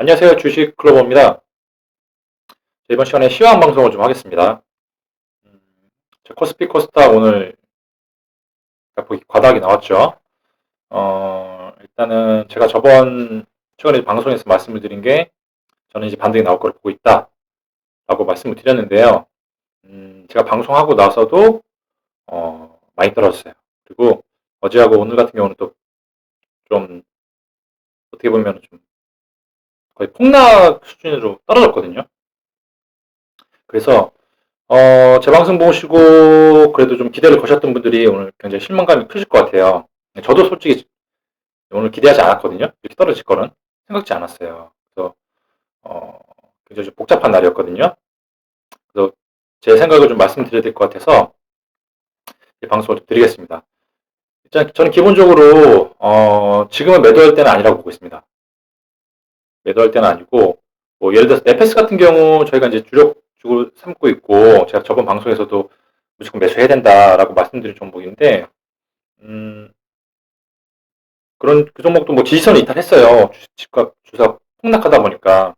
안녕하세요. 주식 클로버입니다. 이번 시간에 시황 방송을 좀 하겠습니다. 음, 코스피 코스닥 오늘 보기 과닥이 나왔죠. 어, 일단은 제가 저번 최근에 방송에서 말씀을 드린 게 저는 이제 반등이 나올 걸 보고 있다. 라고 말씀을 드렸는데요. 음, 제가 방송하고 나서도 어, 많이 떨어졌어요. 그리고 어제하고 오늘 같은 경우는 또 좀 어떻게 보면 좀 거의 폭락 수준으로 떨어졌거든요. 그래서 어, 제 방송 보시고 그래도 좀 기대를 거셨던 분들이 오늘 굉장히 실망감이 크실 것 같아요. 저도 솔직히 오늘 기대하지 않았거든요. 이렇게 떨어질 거는 생각지 않았어요. 그래서 어, 굉장히 좀 복잡한 날이었거든요. 그래서 제 생각을 좀 말씀드려야 될 것 같아서 방송을 드리겠습니다. 일단 저는 기본적으로 어, 지금은 매도할 때는 아니라고 보고 있습니다. 매도할 때는 아니고 뭐 예를 들어서 네페스 같은 경우 저희가 이제 주력주로 삼고 있고 제가 저번 방송에서도 무조건 매수해야 된다라고 말씀드린 종목인데 음 그런 그 종목도 뭐 지지선을 이탈했어요. 주가 주사 폭락하다 보니까.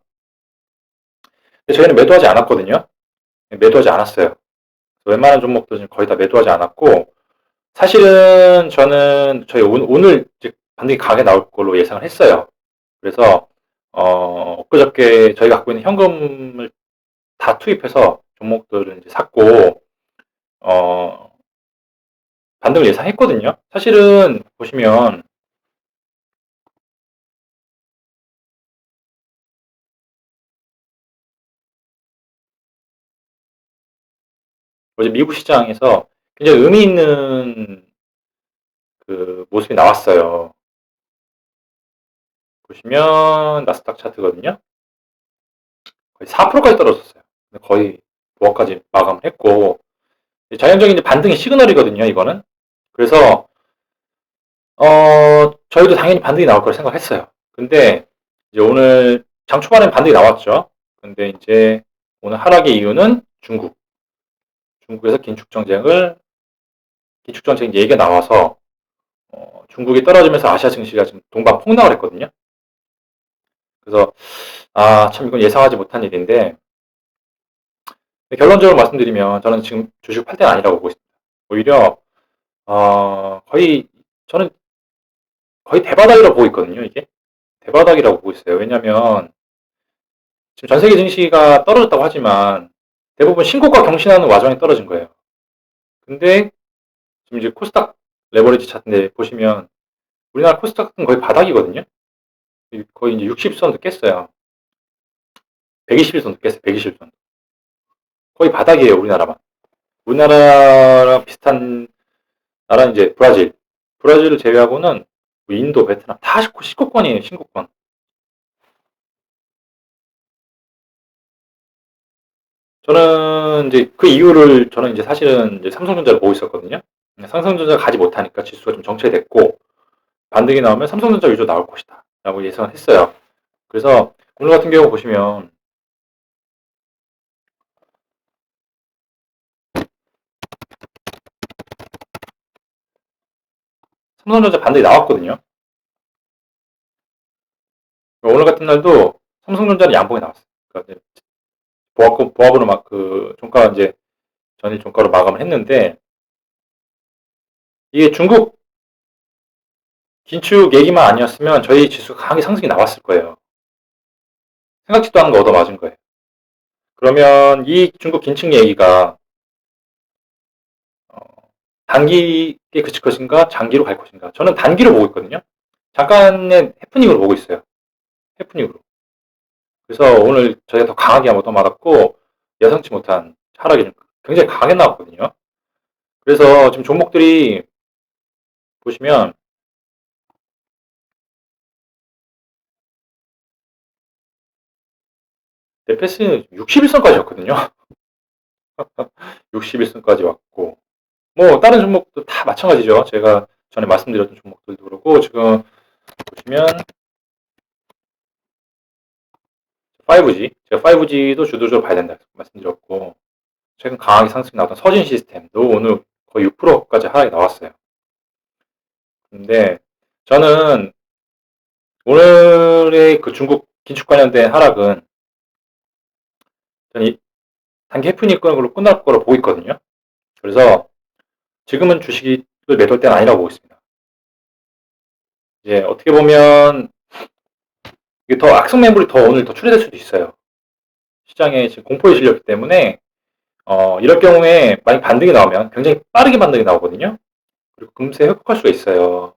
근데 저희는 매도하지 않았거든요. 매도하지 않았어요. 웬만한 종목도 거의 다 매도하지 않았고 사실은 저는 저희 오늘 반등이 강하게 나올 걸로 예상을 했어요. 그래서 어, 엊그저께 저희가 갖고 있는 현금을 다 투입해서 종목들을 이제 샀고, 어, 반등을 예상했거든요. 사실은 보시면, 어제 미국 시장에서 굉장히 의미 있는 그 모습이 나왔어요. 보시면 나스닥 차트거든요. 거의 4%까지 떨어졌어요. 거의 5억까지 마감을 했고 자연적인 반등의 시그널이거든요. 이거는. 그래서 어 저희도 당연히 반등이 나올 걸 생각했어요. 근데 이제 오늘 장 초반에 반등이 나왔죠. 근데 이제 오늘 하락의 이유는 중국. 중국에서 긴축 정쟁을 긴축 정쟁 얘기가 나와서 어, 중국이 떨어지면서 아시아 증시가 지금 동반 폭락을 했거든요. 그래서 아 참 이건 예상하지 못한 일인데 결론적으로 말씀드리면 저는 지금 주식 팔 때는 아니라고 보고 있습니다. 오히려 어, 거의 저는 거의 대바닥이라고 보고 있거든요. 이게 대바닥이라고 보고 있어요. 왜냐하면 지금 전 세계 증시가 떨어졌다고 하지만 대부분 신고가 경신하는 와중에 떨어진 거예요. 근데 지금 이제 코스닥 레버리지 차트인데 보시면 우리나라 코스닥은 거의 바닥이거든요. 거의 이제 60선도 깼어요. 120선도 깼어요. 120선. 거의 바닥이에요. 우리나라만. 우리나라랑 비슷한 나라는 이제 브라질. 브라질을 제외하고는 뭐 인도, 베트남 다 19권이에요. 신고권. 저는 이제 그 이유를 저는 이제 사실은 이제 삼성전자를 보고 있었거든요. 삼성전자가 가지 못하니까 지수가 좀 정체됐고 반등이 나오면 삼성전자 위주로 나올 것이다. 라고 예상을 했어요. 그래서 오늘 같은 경우 보시면 삼성전자 반등이 나왔거든요. 오늘 같은 날도 삼성전자는 양봉이 나왔어요. 그러니까 보합, 보합으로 막 그 종가 이제 전일 종가로 마감을 했는데 이게 중국 긴축 얘기만 아니었으면 저희 지수가 강하게 상승이 나왔을 거예요. 생각지도 않은 거 얻어맞은 거예요. 그러면 이 중국 긴축 얘기가 어, 단기에 그칠 것인가 장기로 갈 것인가 저는 단기로 보고 있거든요. 잠깐의 해프닝으로 보고 있어요. 해프닝으로. 그래서 오늘 저희가 더 강하게 얻어맞았고 예상치 못한 하락이 굉장히 강하게 나왔거든요. 그래서 지금 종목들이 보시면 네페스는 61선까지 왔거든요. 61선까지 왔고 뭐 다른 종목도 다 마찬가지죠. 제가 전에 말씀드렸던 종목들도 그렇고 지금 보시면 5G 제가 5G도 주도적으로 봐야 된다 말씀드렸고 최근 강하게 상승 나왔던 서진 시스템도 오늘 거의 6%까지 하락이 나왔어요. 근데 저는 오늘의 그 중국 긴축 관련된 하락은 저는 이 단기 해프닝권으로 끝날 거로 보고 있거든요. 그래서 지금은 주식을 매도할 때는 아니라고 보고 있습니다. 이제 어떻게 보면 이게 더 악성 매물이 더 오늘 더 출해될 수도 있어요. 시장에 지금 공포에 실렸기 때문에 어, 이럴 경우에 만약 반등이 나오면 굉장히 빠르게 반등이 나오거든요. 그리고 금세 회복할 수가 있어요.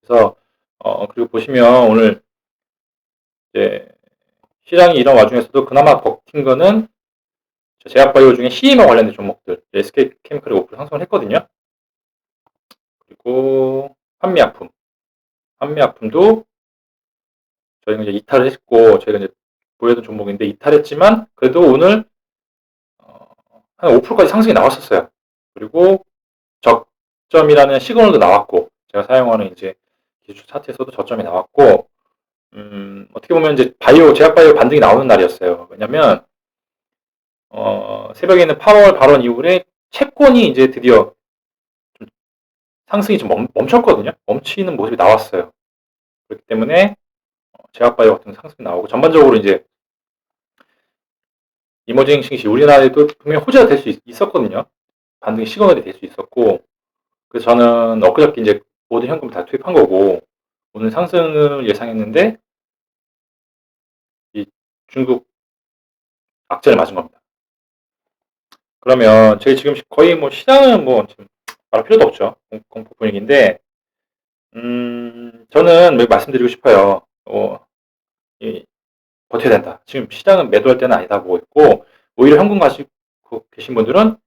그래서 어, 그리고 보시면 오늘 이제 시장이 이런 와중에서도 그나마 버틴 거는 제약바이오 중에 CMO 관련된 종목들 SK 케미칼이 5% 상승을 했거든요. 그리고 한미약품, 한미약품도 저희가 이제 이탈을 했고 저희가 이제 보여던 종목인데 이탈했지만 그래도 오늘 어, 한 5%까지 상승이 나왔었어요. 그리고 적점이라는 시그널도 나왔고 제가 사용하는 이제 기술 차트에서도 저점이 나왔고 음, 어떻게 보면 이제 바이오 제약 바이오 반등이 나오는 날이었어요. 왜냐면 어, 새벽에 있는 파월 발언 이후에 채권이 이제 드디어 좀 상승이 좀 멈, 멈췄거든요. 멈추는 모습이 나왔어요. 그렇기 때문에 어, 제약바이오 같은 상승이 나오고 전반적으로 이제 이머징 싱시 우리나라에도 분명히 호재가 될 수 있었거든요. 반등의 시그널이 될 수 있었고 그래서 저는 엊그저께 이제 모든 현금 다 투입한 거고 오늘 상승을 예상했는데 이 중국 악재를 맞은 겁니다. 그러면 저희 지금 거의 뭐 시장은 뭐 지금 말할 필요도 없죠. 공포 분위기인데 음 저는 말씀드리고 싶어요. 어, 이, 버텨야 된다. 지금 시장은 매도할 때는 아니다 보고 있고 오히려 현금 가지고 계신 분들은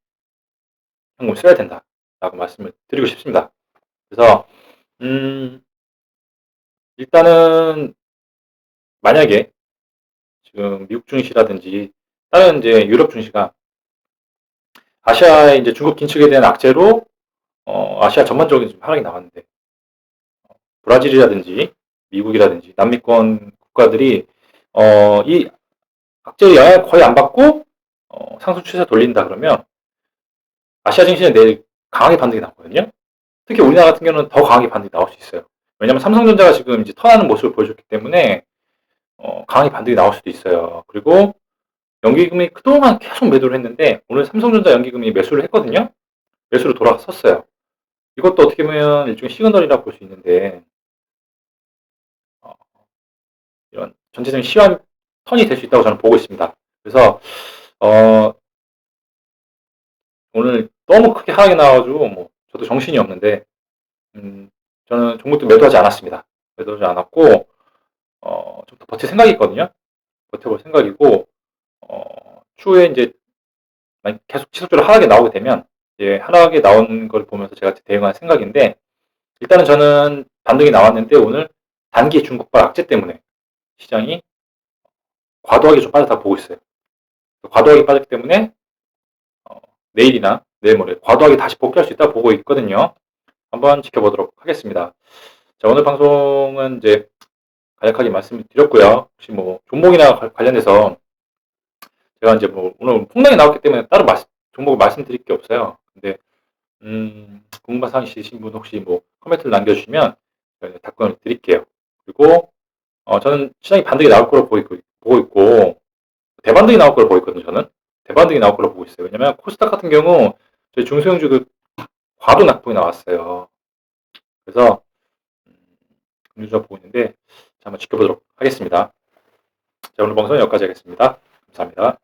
현금 써야 된다 라고 말씀을 드리고 싶습니다. 그래서 음 일단은 만약에 지금 미국 증시라든지 다른 이제 유럽 증시가 아시아의 이제 중국 긴축에 대한 악재로 어, 아시아 전반적인 좀 하락이 나왔는데 어, 브라질이라든지 미국이라든지 남미권 국가들이 어, 이 악재의 영향을 거의 안 받고 어, 상승 추세 돌린다 그러면 아시아 증시는 내일 강하게 반등이 나거든요. 특히 우리나라 같은 경우는 더 강하게 반등이 나올 수 있어요. 왜냐하면 삼성전자가 지금 이제 턴하는 모습을 보여줬기 때문에 어, 강하게 반등이 나올 수도 있어요. 그리고 연기금이 그동안 계속 매도를 했는데 오늘 삼성전자 연기금이 매수를 했거든요. 매수로 돌아섰어요. 이것도 어떻게 보면 일종의 시그널이라 볼 수 있는데 어, 이런 전체적인 시황 턴이 될 수 있다고 저는 보고 있습니다. 그래서 어, 오늘 너무 크게 하락이 나와가지고 뭐 저도 정신이 없는데 음, 저는 종목도 매도하지 않았습니다. 매도하지 않았고 어, 좀 더 버틸 생각이 있거든요. 버텨볼 생각이고 어, 추후에 이제 계속 지속적으로 하락이 나오게 되면 이제 하락이 나온 걸 보면서 제가 대응할 생각인데 일단은 저는 반등이 나왔는데 오늘 단기 중국발 악재 때문에 시장이 과도하게 좀 빠졌다 보고 있어요. 과도하게 빠졌기 때문에 어, 내일이나 내일 모레 과도하게 다시 복귀할 수 있다 보고 있거든요. 한번 지켜보도록 하겠습니다. 자 오늘 방송은 이제 간략하게 말씀을 드렸고요. 혹시 뭐 종목이나 관련해서 제가 이제 뭐 오늘 폭락이 나왔기 때문에 따로 말씀, 종목을 말씀드릴 게 없어요. 근데 음, 궁금한 사항 있으신 분 혹시 뭐 코멘트를 남겨주시면 답변을 드릴게요. 그리고 어, 저는 시장이 반등이 나올 거로 보이고, 보고 있고 대반등이 나올 거로 보고 있거든요. 저는 대반등이 나올 거로 보고 있어요. 왜냐면 코스닥 같은 경우 저희 중소형주 그 과도 낙폭이 나왔어요. 그래서 음, 금융주가 보고 있는데 한번 지켜보도록 하겠습니다. 자, 오늘 방송 여기까지 하겠습니다. 감사합니다.